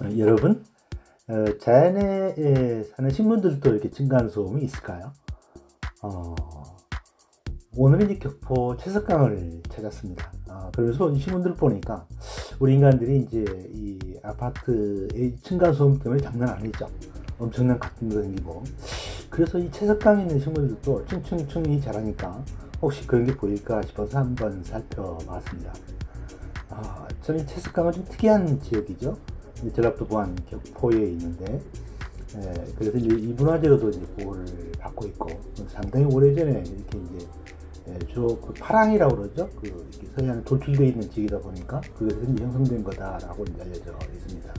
어, 여러분, 어, 자연에 사는 식물들도 이렇게 층간소음이 있을까요? 어, 오늘은 이제 격포 채석강을 찾았습니다. 아, 이 식물들을 보니까 우리 인간들이 이제 이 아파트의 층간 소음 때문에 장난 아니죠. 엄청난 가품도 생기고. 그래서 이 채석강에 있는 식물들도 층층층이 자라니까 혹시 그런 게 보일까 싶어서 한번 살펴봤습니다. 아, 저는 채석강은 좀 특이한 지역이죠. 전라도 보안 격포에 있는데, 예, 그래서 이제 이분화재로도 이제 보호를 받고 있고, 상당히 오래전에 이렇게 이제, 예, 주로 그 파랑이라고 그러죠. 그, 서해안에 돌출되어 있는 지역이다 보니까, 그것에서 이제 형성된 거다라고 이제 알려져 있습니다.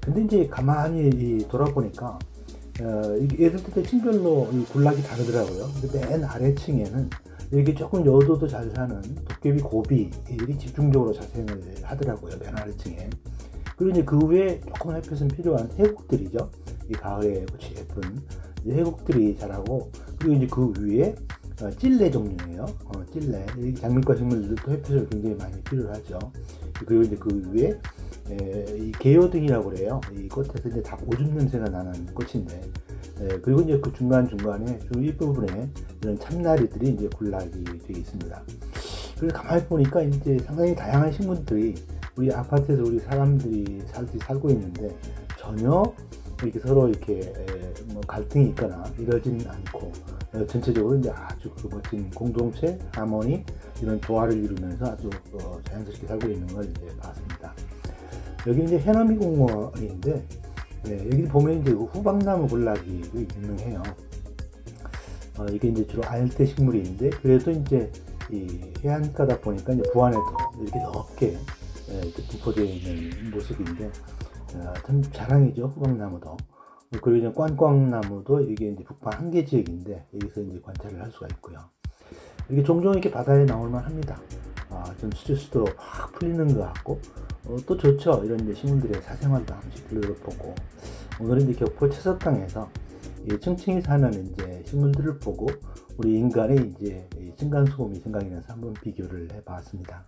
근데 이제 가만히 이 돌아보니까, 어, 애들 때 층별로 이 군락이 다르더라고요. 근데 맨 아래층에는 이렇게 조금 여도도 잘 사는 도깨비 고비들이 집중적으로 자생을 하더라고요. 맨 아래층에. 그리고 이제 그 위에 조금 햇볕은 필요한 해국들이죠. 이 가을에 꽃이 예쁜 해국들이 자라고 그리고 이제 그 위에 어, 찔레 종류예요. 어, 찔레. 이 장미과 식물들도 햇빛을 굉장히 많이 필요하죠. 그리고 이제 그 위에 에, 이 개요등이라고 그래요. 이 꽃에서 이제 다 오줌 냄새가 나는 꽃인데, 에, 그리고 이제 그 중간 중간에 좀 윗부분에 이런 참나리들이 이제 군락이 되어 있습니다. 그래서 가만히 보니까 이제 상당히 다양한 식물들이 우리 아파트에서 우리 사람들이 살, 살고 있는데 전혀 이렇게 서로 이렇게 에, 뭐 갈등이 있거나 이러진 않고 어, 전체적으로 이제 아주 그 멋진 공동체, 하모니 이런 조화를 이루면서 아주 어, 자연스럽게 살고 있는 걸 이제 봤습니다. 여기 이제 해남이 공원인데 예, 여기 보면 이제 그 후방나무 군락이 유명해요. 어, 이게 이제 주로 알대 식물인데 그래도 이제 이 해안가다 보니까 이제 부안에도 이렇게 넓게 예, 이렇게 분포되어 있는 모습인데 어, 참 자랑이죠 후방나무도 그리고 이제 꽝꽝나무도 이게 이제 북방 한계 지역인데 여기서 이제 관찰을 할 수가 있고요. 이게 종종 이렇게 바다에 나올만 합니다. 아, 좀 스트레스도 확 풀리는 것 같고 어, 또 좋죠. 이런 이제 시민들의 사생활도 한 번씩 들여다보고 오늘은 이제 격포 채석강에서 이 층층이 사는 이제 식물들을 보고 우리 인간의 이제 이 층간소음이 생각이 나서 한번 비교를 해봤습니다.